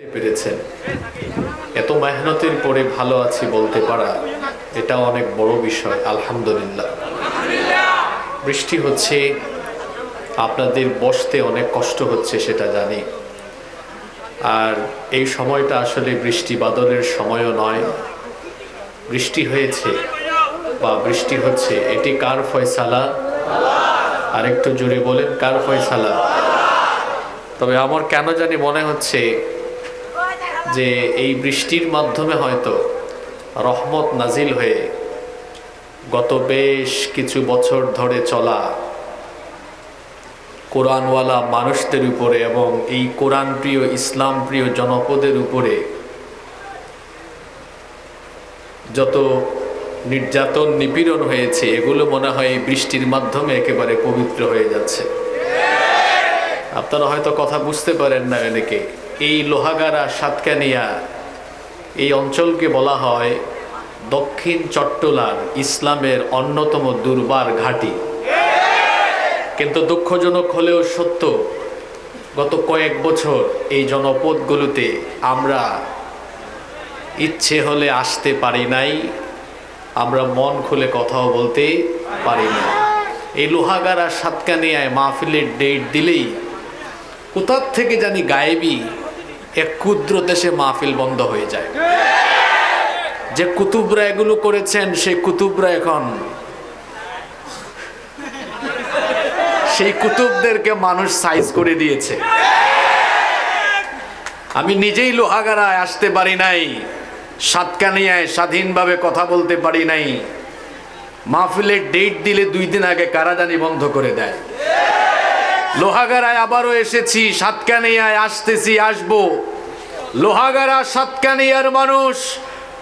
পেরেছেন। এত মেহনতের পরে ভালো আছি বলতে পারা এটা অনেক বড় বিষয়, আলহামদুলিল্লাহ। বৃষ্টি হচ্ছে, আপনাদের বসতে অনেক কষ্ট হচ্ছে, সেটা জানি। আর এই সময়টা আসলে বৃষ্টি বাদলের সময়ও নয়। বৃষ্টি হয়েছে বা বৃষ্টি হচ্ছে, এটি কার ফয়সালা? আরেকটু জোরে বলেন, কার ফয়সালা? তবে আমার কেন জানি মনে হচ্ছে যে এই বৃষ্টির মাধ্যমে হয়তো রহমত নাজিল হয়ে গত বেশ কিছু বছর ধরে চলা কোরআনওয়ালা মানুষদের উপরে এবং এই কোরআন প্রিয় ইসলাম প্রিয় জনপদের উপরে যত নির্যাতন, নিপীড়ন হয়েছে, এগুলো মনে হয় এই বৃষ্টির মাধ্যমে একেবারে পবিত্র হয়ে যাচ্ছে। আপনারা হয়তো কথা বুঝতে পারেন না অনেকে। এই লোহাগাড়া সাতকানিয়া, এই অঞ্চলকে বলা হয় দক্ষিণ চট্টলার ইসলামের অন্যতম দুর্বার ঘাঁটি। কিন্তু দুঃখজনক হলেও সত্য, গত কয়েক বছর এই জনপদগুলোতে আমরা ইচ্ছে হলে আসতে পারি নাই, আমরা মন খুলে কথাও বলতে পারি না। এই লোহাগাড়া সাতকানিয়ায় মাহফিলের ডেট দিলেই কোথার থেকে জানি গায়েবি এক ক্ষুদ্র দেশে মাহফিল বন্ধ হয়ে যায়। যে কুতুবরা এগুলো করেছেন, সেই কুতুবরা এখন সেই কুতুবদেরকে মানুষ সাইজ করে দিয়েছে। আমি নিজেই লোহাগাড়ায় আসতে পারি নাই, সাতকানিয়ায় স্বাধীনভাবে কথা বলতে পারি নাই। মাহফিলের ডেট দিলে দুই দিন আগে কারাদানি বন্ধ করে দেয়। লোহাগাড়ায় আবারও এসেছি, সাতকানিয়ায় আসতেছি, আসব। লোহাগাড়া, সাতকানিয়ার মানুষ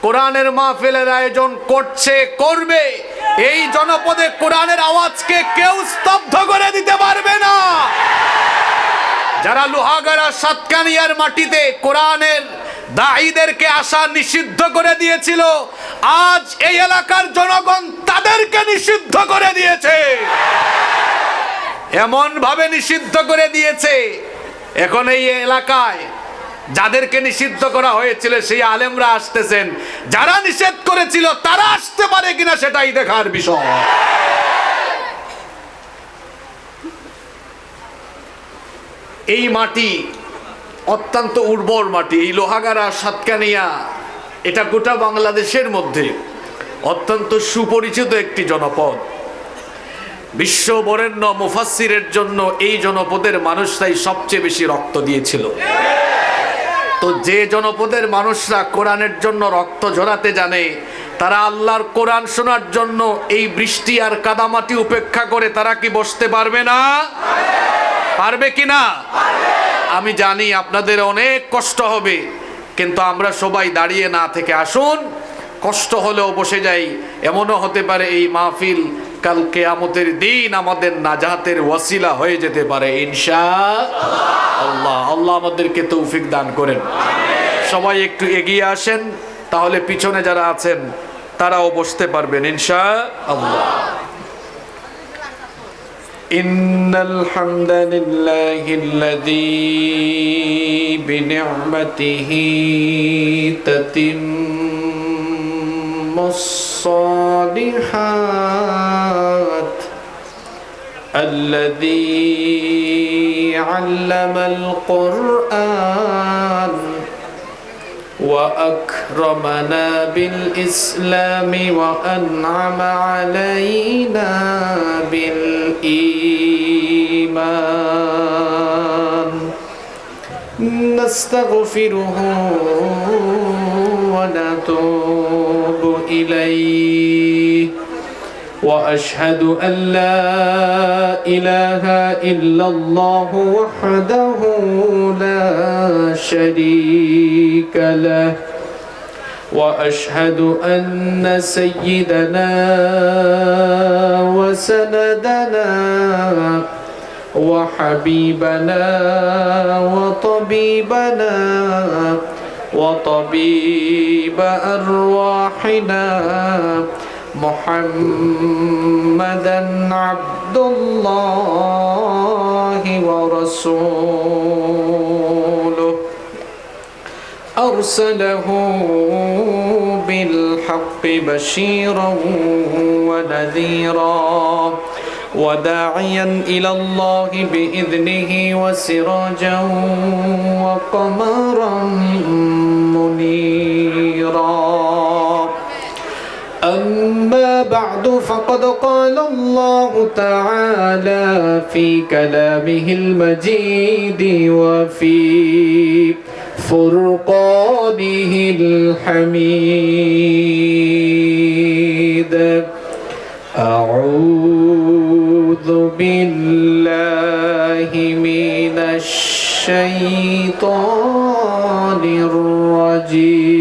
কোরআনের মাহফিলের আয়োজন করছে, করবে। এই জনপদে কোরআনের আওয়াজকে কেউ স্তব্ধ করে দিতে পারবে না। যারা লোহাগাড়া, সাতকানিয়ার মাটিতে কোরআনের দায়ীদেরকে আসা নিষিদ্ধ করে দিয়েছিল, আজ এই এলাকার জনগণ তাদেরকে নিষিদ্ধ করে দিয়েছে। এমন ভাবে নিষিদ্ধ করে দিয়েছে। এখন এই এলাকায় যাদেরকে নিষিদ্ধ করা হয়েছিল, সেই আলেমরা আসতেছেন। যারা নিষেধ করেছিল, তারা আসতে পারে কিনা সেটাই দেখার বিষয়। এই মাটি অত্যন্ত উর্বর মাটি, এই লোহাগাড়া সাতকানিয়া, এটা গোটা বাংলাদেশের মধ্যে অত্যন্ত সুপরিচিত একটি জনপদ। বিশ্ব বরেণ্য মুফাসিরের জন্য এই জনপদের মানুষরাই সবচেয়ে বেশি রক্ত দিয়েছিল। তো যে জনপদের মানুষরা কোরআনের জন্য রক্ত ঝরাতে জানে, তারা আল্লাহর কোরআন শোনার জন্য এই বৃষ্টি আর কাদামাটি উপেক্ষা করে তারা কি বসতে পারবে না? পারবে কি না? আমি জানি আপনাদের অনেক কষ্ট হবে, কিন্তু আমরা সবাই দাঁড়িয়ে না থেকে আসুন, কষ্ট হলেও বসে যাই। এমনও হতে পারে এই মাহফিল কাল কেয়ামতের দিন আমাদের নাজাহাতের ওয়াসিলা হয়ে যেতে পারে ইনশা আল্লাহ আল্লাহ আমাদেরকে তৌফিক দান করেন সবাই একটু এগিয়ে আসেন তাহলে পিছনে যারা আছেন তারাও বসতে পারবেন ইনশা আল্লাহ إن الحمد لله الذي بنعمته تتم الصالحات الذي علم القرآن وأكرمنا بالإسلام وأنعم علينا بالإيمان. نستغفره ونتوب إليه. وأشهد أن لا إله إلا الله وحده لا شريك له. وأشهد أن سيدنا وسندنا وحبيبنا وطبيبنا وطبيب أرواحنا محمدا عبد الله ورسوله. أرسله بالحق بشيرا ونذيرا. وداعيا إلى الله بإذنه وسراجا وقمرا منيرا. أما بعد فقد قال الله تعالى في كلامه المجيد وفي فرقانه الحميد أعوذ بالله من الشيطان الرجيم.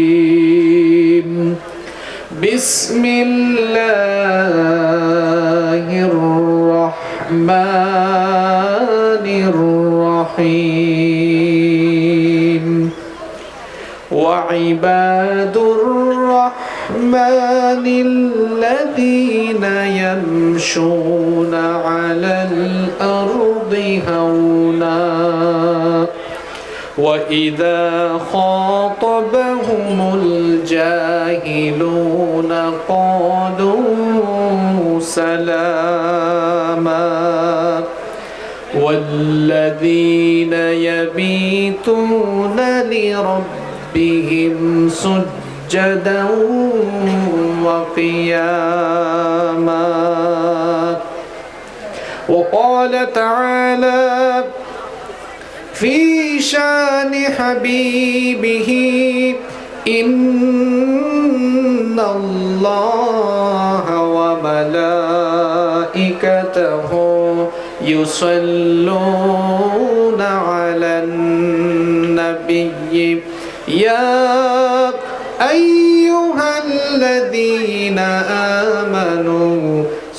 بسم الله الرحمن الرحيم. وعباد الرحمن الذين يمشون على الأرض هونا. وإذا خاطبهم الجاهلون قالوا سلاما. والذين يبيتون لربهم سجدا وقياما. وقال تعالى في شان حبيبه إن الله وملائكته يصلون على النبي. يا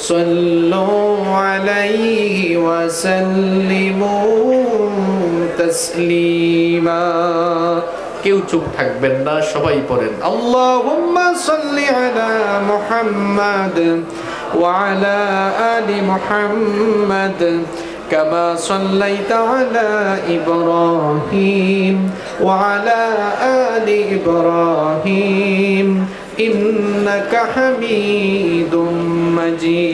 صلوا عليه وسلموا تسليما কেউ চুপ থাকবেন না সবাই পড়েন اللهم صل على محمد وعلى آل محمد كما صليت على إبراهيم وعلى آل إبراهيم إنك حميد مجيد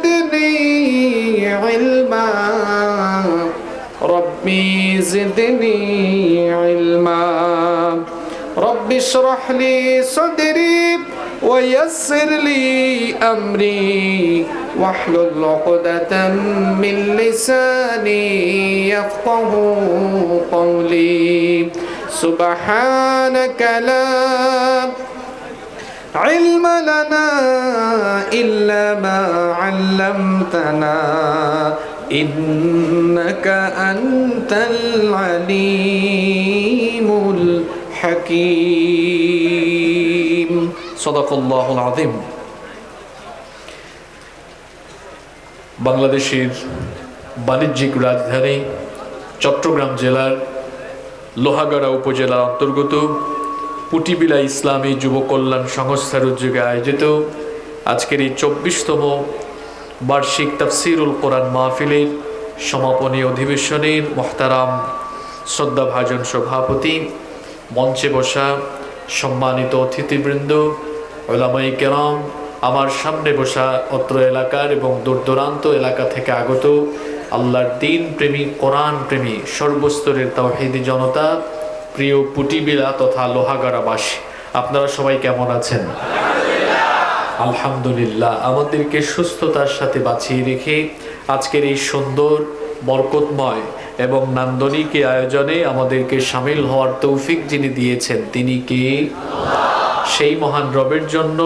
ربي زدني علما رب اشرح لي صدري ويسر لي أمري واحلل عقدة من لساني يفقه قولي سبحانك لا علم لنا إلا ما علمتنا ইন্নাকা আনতাল আলিমুল হাকিম সদাকল্লাহুল আযীম বাংলাদেশের বাণিজ্যিক রাজধানী চট্টগ্রাম জেলার লোহাগাড়া উপজেলার অন্তর্গত পুটিবিলা ইসলামী যুব কল্যাণ সংস্থার উদ্যোগে আয়োজিত আজকের এই চব্বিশতম বার্ষিক তাফসিরুল কোরআন মাহফিলের সমাপনী অধিবেশনের মহতারাম শ্রদ্ধাভাজন সভাপতি, মঞ্চে বসা সম্মানিত অতিথিবৃন্দ ওলামাই কেরাম, আমার সামনে বসা অত্র এলাকার এবং দূর দূরান্ত এলাকা থেকে আগত আল্লাহর দিন প্রেমী, কোরআন প্রেমী, সর্বস্তরের তাওহিদি জনতা, প্রিয় পুটিবিলা তথা লোহাগাড়াবাসী। আপনারা সবাই কেমন আছেন? আলহামদুলিল্লাহ, আমাদেরকে সুস্থতার সাথে বাঁচিয়ে রেখে আজকের এই সুন্দর, বরকতময় এবং নান্দনিক আয়োজনে আমাদেরকে সামিল হওয়ার তৌফিক যিনি দিয়েছেন, তিনি কি? সেই মহান রবের জন্য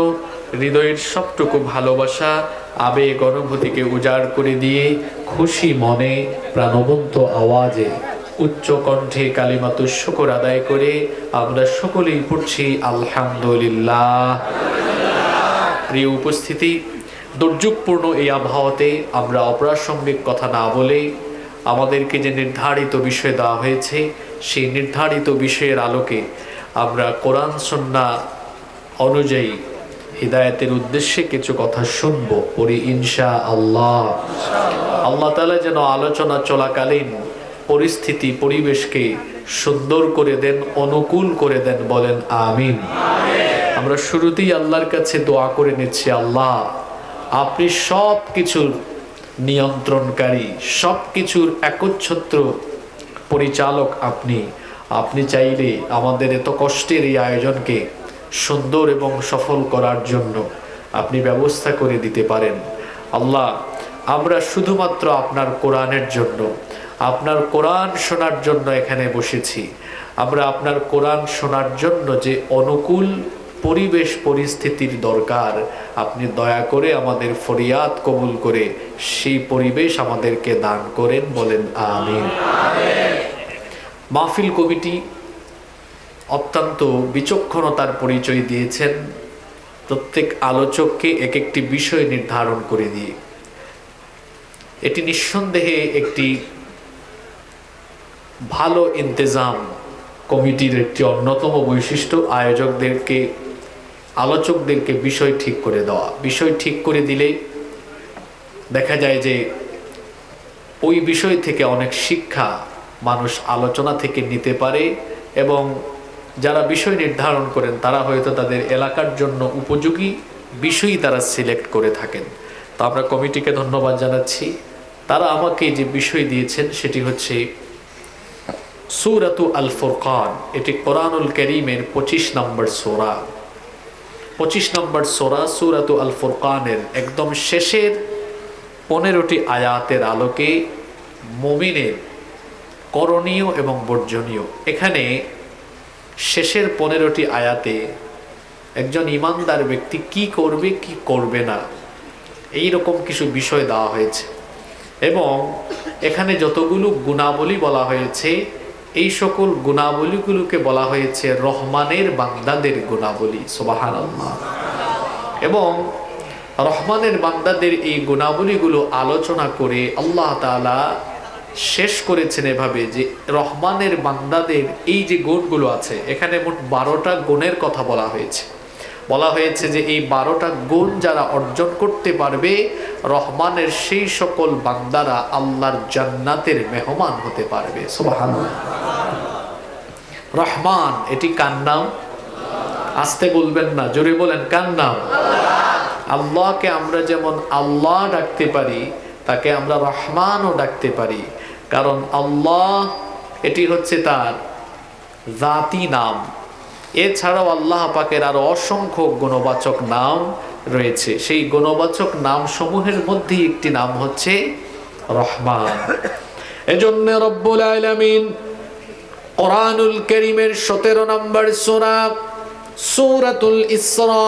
হৃদয়ের সবটুকু ভালোবাসা, আবেগ, অনুভূতিকে উজাড় করে দিয়ে খুশি মনে, প্রাণবন্ত আওয়াজে, উচ্চ কণ্ঠে কালিমাতু শুকর আদায় করে আমরা সকলেই পড়ছি আলহামদুলিল্লাহ। প্রিয় উপস্থিতি, দুর্যোগপূর্ণ এই আবহাওয়াতে আমরা অপ্রাসঙ্গিক কথা না বলে আমাদেরকে যে নির্ধারিত বিষয় দেওয়া হয়েছে, সেই নির্ধারিত বিষয়ের আলোকে আমরা কোরআন, সন্না অনুযায়ী হৃদায়তের উদ্দেশ্যে কিছু কথা শুনব। পড়ি ইনশা আল্লাহ আল্লাহ তালা যেন আলোচনা চলাকালীন পরিস্থিতি, পরিবেশকে সুন্দর করে দেন, অনুকূল করে দেন বলেন, আমিন। আমরা শুরুতেই আল্লাহর কাছে দোয়া করে নিচ্ছি, আল্লাহ, আপনি সব কিছুর নিয়ন্ত্রণকারী সব কিছুর একচ্ছত্র পরিচালক আপনি। আপনি চাইলে আমাদের এত কষ্টের এই আয়োজনকে সুন্দর এবং সফল করার জন্য আপনি ব্যবস্থা করে দিতে পারেন। আল্লাহ, আমরা শুধুমাত্র আপনার কোরআনের জন্য, আপনার কোরআন শোনার জন্য এখানে বসেছি। আমরা আপনার কোরআন শোনার জন্য যে অনুকূল পরিবেশ পরিস্থিতির দরকার। আপনি দয়া করে আমাদের ফরিয়াদ কবুল করে সেই পরিবেশ আমাদেরকে দান করেন, বলেন আমিন। মাহফিল কমিটি অত্যন্ত বিচক্ষণতার পরিচয় দিয়েছেন। প্রত্যেক আলোচককে এক একটি বিষয় নির্ধারণ করে দিয়ে। এটি নিঃসন্দেহে একটি ভালো ইন্তেজাম কমিটির একটি অন্যতম বৈশিষ্ট্য। আয়োজকদেরকে আলোচকদেরকে বিষয় ঠিক করে দেওয়া। বিষয় ঠিক করে দিলে দেখা যায় যে ওই বিষয় থেকে অনেক শিক্ষা মানুষ আলোচনা থেকে নিতে পারে এবং যারা বিষয় নির্ধারণ করেন, তারা হয়তো তাদের এলাকার জন্য উপযোগী বিষয়ই তারা সিলেক্ট করে থাকেন। তো আমরা কমিটিকে ধন্যবাদ জানাচ্ছি। তারা আমাকে যে বিষয় দিয়েছেন, সেটি হচ্ছে সুরাতু আল ফুরকান। এটি কোরআনুল করিমের পঁচিশ নম্বর সোরা। পঁচিশ নম্বর সোরা, সুরাতু আল ফুরকানের একদম শেষের পনেরোটি আয়াতের আলোকে মমিনের করণীয় এবং বর্জনীয়। এখানে শেষের পনেরোটি আয়াতে একজন ইমানদার ব্যক্তি কি করবে কি করবে না এই রকম কিছু বিষয় দেওয়া হয়েছে। এবং এখানে যতগুলো গুণাবলী বলা হয়েছে এই সকল গুণাবলীগুলোকে বলা হয়েছে রহমানের বান্দাদের গুণাবলী সোবাহান এবং রহমানের বান্দাদের এই গুণাবলীগুলো আলোচনা করে আল্লাহ তালা শেষ করেছেন এভাবে যে রহমানের বান্দাদের এই যে গুণগুলো আছে, এখানে মোট বারোটা গুণের কথা বলা হয়েছে। বলা হয়েছে যে এই বারোটা গুণ যারা অর্জন করতে পারবে, রহমানের সেই সকল বান্দারা আল্লাহর জান্নাতের মেহমান হতে পারবে। রহমান, এটি কার নাম? আসতে বলবেন না, জোরে বলেন, কার নাম? আল্লাহকে আমরা যেমন আল্লাহ ডাকতে পারি, তাকে আমরা রহমানও ডাকতে পারি। কারণ আল্লাহ, এটি হচ্ছে তার জাতি নাম। এছাড়াও আল্লাহ পাকের আরও অসংখ্য গুণবাচক নাম রয়েছে। সেই গুণবাচক নামসমূহের মধ্যে একটি নাম হচ্ছে রহমান। এজন্য রব্বুল আলমিন কোরআনুল করিমের সতেরো নম্বর সোনা সৌরাতুল ইসরা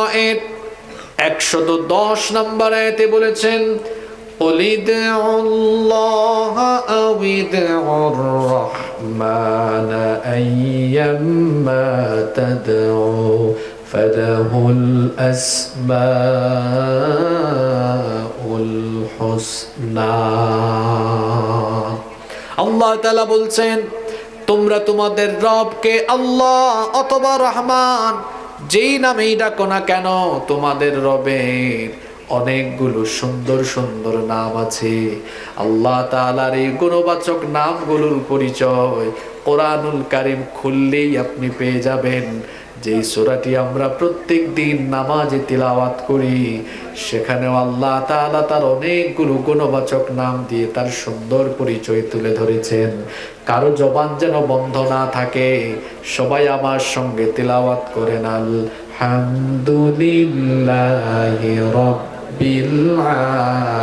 একশত দশ নম্বর আয়তে বলেছেন অলিদ অল্লাহ অবিদ রহমান। الرحمن أيما تدعوا فله الأسماء الحسنى আল্লাহ তাআলা বলছেন তোমরা তোমাদের রবকে আল্লাহ অথবা রহমান যেই নামেই ডাকো না কেন তোমাদের রবের অনেকগুলো সুন্দর সুন্দর নাম আছে। আল্লাহ তাআলার এই গুণবাচক নামগুলোর পরিচয় কোরআনুল কারিম খুললেই আপনি পেয়ে যাবেন। যেই সোরাটি আমরা প্রত্যেক দিন নামাজে তিলাওয়াত করি, সেখানেও আল্লাহ তাআলা তার অনেকগুলো গুণবাচক নাম দিয়ে তার সুন্দর পরিচয় তুলে ধরেছেন। কারও জবান যেন বন্ধ না থাকে, সবাই আমার সঙ্গে তিলাওয়াত করেন। আলহামদুলিল্লাহি রাব্বিল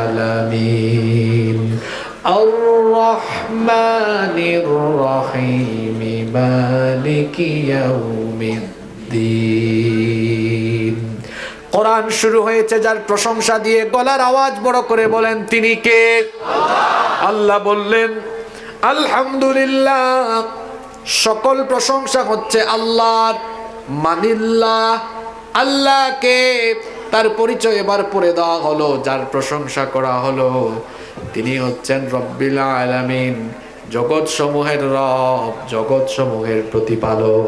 আলামিন الرحمن الرحيم مالك يوم الدين কোরআন শুরু হয়েছে যার প্রশংসা দিয়ে গলার আওয়াজ বড় করে বলেন তিনি কে আল্লাহ বললেন আলহামদুলিল্লাহ সকল প্রশংসা হচ্ছে আল্লাহর মানিল্লাহ আল্লাহকে তার পরিচয় এবার পড়ে দেওয়া হলো, যার প্রশংসা করা হলো। তিনি হচ্ছেন রব্বিল আলামিন জগৎ সমূহের রব জগৎ সমূহের প্রতিপালক।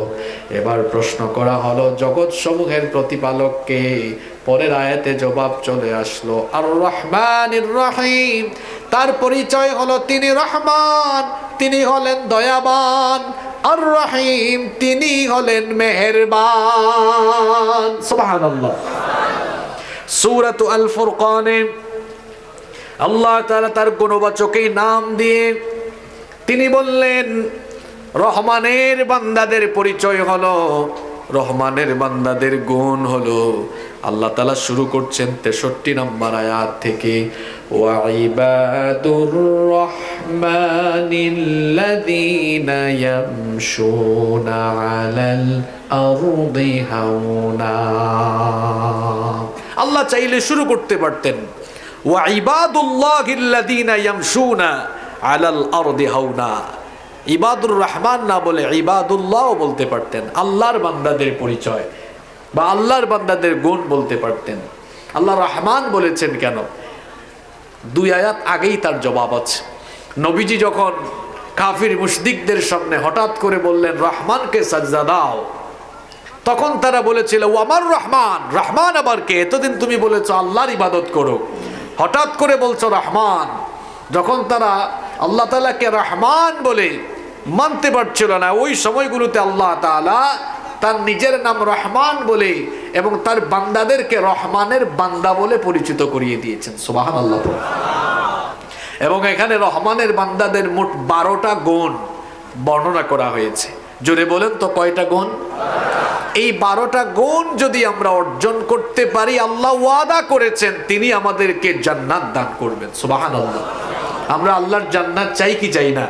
এবার প্রশ্ন করা হলো জগৎ সমূহের প্রতিপালককে পরের আয়াতে জবাব চলে আসলো আর রহমান রহিম। তার পরিচয় হলো তিনি রহমান, তিনি হলেন দয়াবান। আর রহিম তিনি হলেন মেহেরবান। সুবহানাল্লাহ। সূরাতু আল ফুরকানে আল্লাহ তালা তার গুণবাচকেই নাম দিয়ে তিনি বললেন, রহমানের বান্দাদের পরিচয় হলো, রহমানের বান্দাদের গুণ হলো। আল্লাহ তালা শুরু করছেন তেষট্টি নম্বর আয়াত থেকে ওয়াইবাদুর রহমানিল্লাযীনা ইয়ামশুনা আলাল আরদি হাওনা। আল্লাহ চাইলে শুরু করতে পারতেন। ওয়াইবাদুল্লাহিল্লাযীনা ইয়ামশুনা আলাল আরদি হাওনা। ইবাদুর রহমান না বলে ইবাদুল্লাহ বলতে পারতেন, আল্লাহর বান্দাদের পরিচয় বা আল্লাহর বান্দাদের গুণ বলতে পারতেন। আল্লাহ রহমান বলেছেন কেন? দুই আয়াত আগেই তার জবাব আছে। নবীজি যখন কাফির মুশদিকদের সামনে হঠাৎ করে বললেন, রহমানকে সাজদা দাও। তখন তারা বলেছিল ও আমার রহমান রহমান আবার কে? এতদিন তুমি বলেছ, আল্লাহর ইবাদত করো। হঠাৎ করে বলছো, রহমান। যখন তারা আল্লাহ তালাকে রহমান বলে মানতে পারছিল না, ওই সময়গুলোতে আল্লাহ তাআলা তার নিজের নাম রহমান বলে এবং তার বান্দাদেরকে রহমানের বান্দা বলে পরিচিত করিয়ে দিয়েছেন। সুবাহান আল্লাহ এবং এখানে রহমানের বান্দাদের মোট বারোটা গুণ বর্ণনা করা হয়েছে। জোরে বলেন তো কয়টা গুণ? এই বারোটা গুণ যদি আমরা অর্জন করতে পারি, আল্লাহ ওয়াদা করেছেন, তিনি আমাদেরকে জান্নাত দান করবেন। সুবাহান আল্লাহ আমরা আল্লাহর জান্নাত চাই কি চাই না?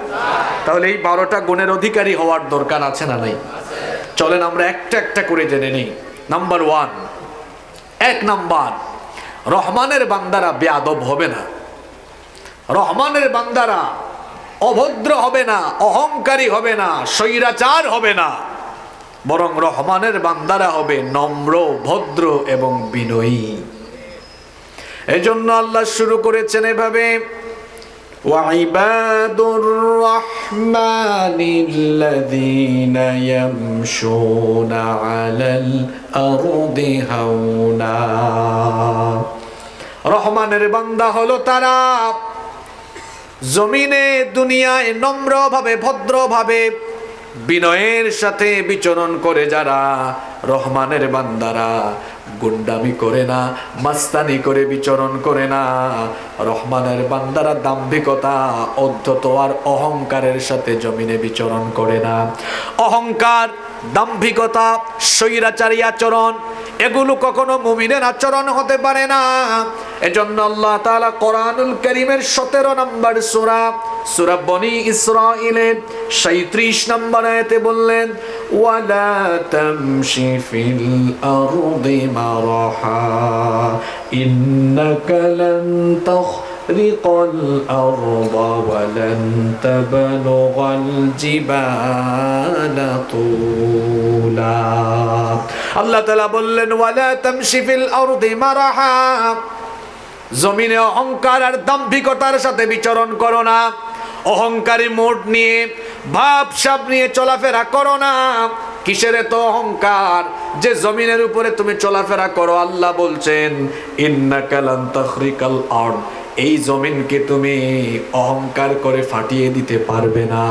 তাহলে এই বারোটা গুণের অধিকারী হওয়ার দরকার আছে না নাই? চলেন আমরা একটা একটা করে জেনে নিই। নাম্বার ওয়ান এক নাম্বার, রহমানের বান্দারা বেয়াদব হবে না। রহমানের বান্দারা অভদ্র হবে না, অহংকারী হবে না, স্বৈরাচার হবে না। বরং রহমানের বান্দারা হবে নম্র ভদ্র এবং বিনয়ী এজন্য আল্লাহ শুরু করেছেন এভাবে وعباد الرحمن الذين يمشون على الأرض هونا রহমানের বান্দা হলো তারা জমিনে দুনিয়ায় নম্রভাবে ভদ্রভাবে বিনয়ের সাথে বিচরণ করে যারা, রহমানের বান্দারা, গুন্ডামি করে না, মাস্তানি করে বিচরণ করে না, রহমানের বান্দারা দাম্ভিকতা, অধ্যত আর অহংকারের সাথে জমিনে বিচরণ করে না। অহংকার, দাম্ভিকতা, স্বৈরাচারী আচরণ, এগুলো কখনো মুমিনের আচরণ হতে পারে না। এজন্য আল্লাহ তাআলা কোরআনুল কারীমের 17 নম্বর সূরা সূরা বনি ইসরাঈলের 37 নম্বর আয়াতে বললেন ওয়ালা তামশি ফিল আরদি মারাহা ইন্নাকা লান تخرق الأرض ولن تبلغ الجبال طولا আল্লাহ তালা বললেন ওয়ালা তামশি ফিল আরদি মারাহা জমিনে অহংকার আর দাম্ভিকতার সাথে বিচরণ করো না অহংকারী মোট নিয়ে, ভাব সাপ নিয়ে চলাফেরা করো না। কিসের এত অহংকার? যে জমিনের উপরে তুমি চলাফেরা করো, আল্লাহ বলছেন ইন্নাকালান তাখরিকাল আরদ। এই জমিনকে তুমি অহংকার করে ফাটিয়ে দিতে পারবে না।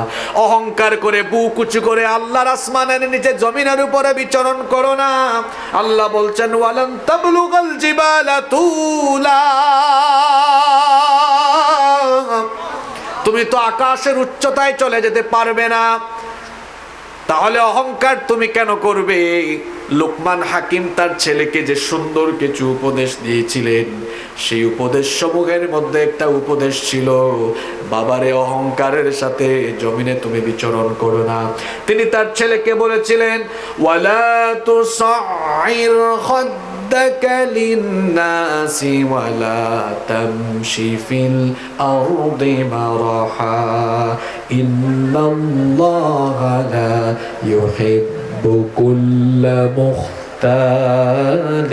অহংকার করে বুক উঁচু করে আল্লাহর আসমানের নিচে জমিনের উপরে বিচরণ করো না। আল্লাহ বলছেন, ওয়ালান তাবলুগাল জিবালা তুলা। তুমি তো আকাশের উচ্চতায় চলে যেতে পারবে না। তাহলে অহংকার তুমি কেন করবে? লোকমান হাকিম তার ছেলেকে যে সুন্দর কিছু উপদেশ দিয়েছিলেন, সেই উপদেশ সমূহের মধ্যে একটা উপদেশ ছিল, বাবারে, অহংকারের সাথে জমিনে তুমি বিচরণ করো না। তিনি তার ছেলেকে বলেছিলেন, ওয়ালা তুসাইর خدك للناس ولا تمشي في الأرض مرحا. إن الله لا يحب كل مختال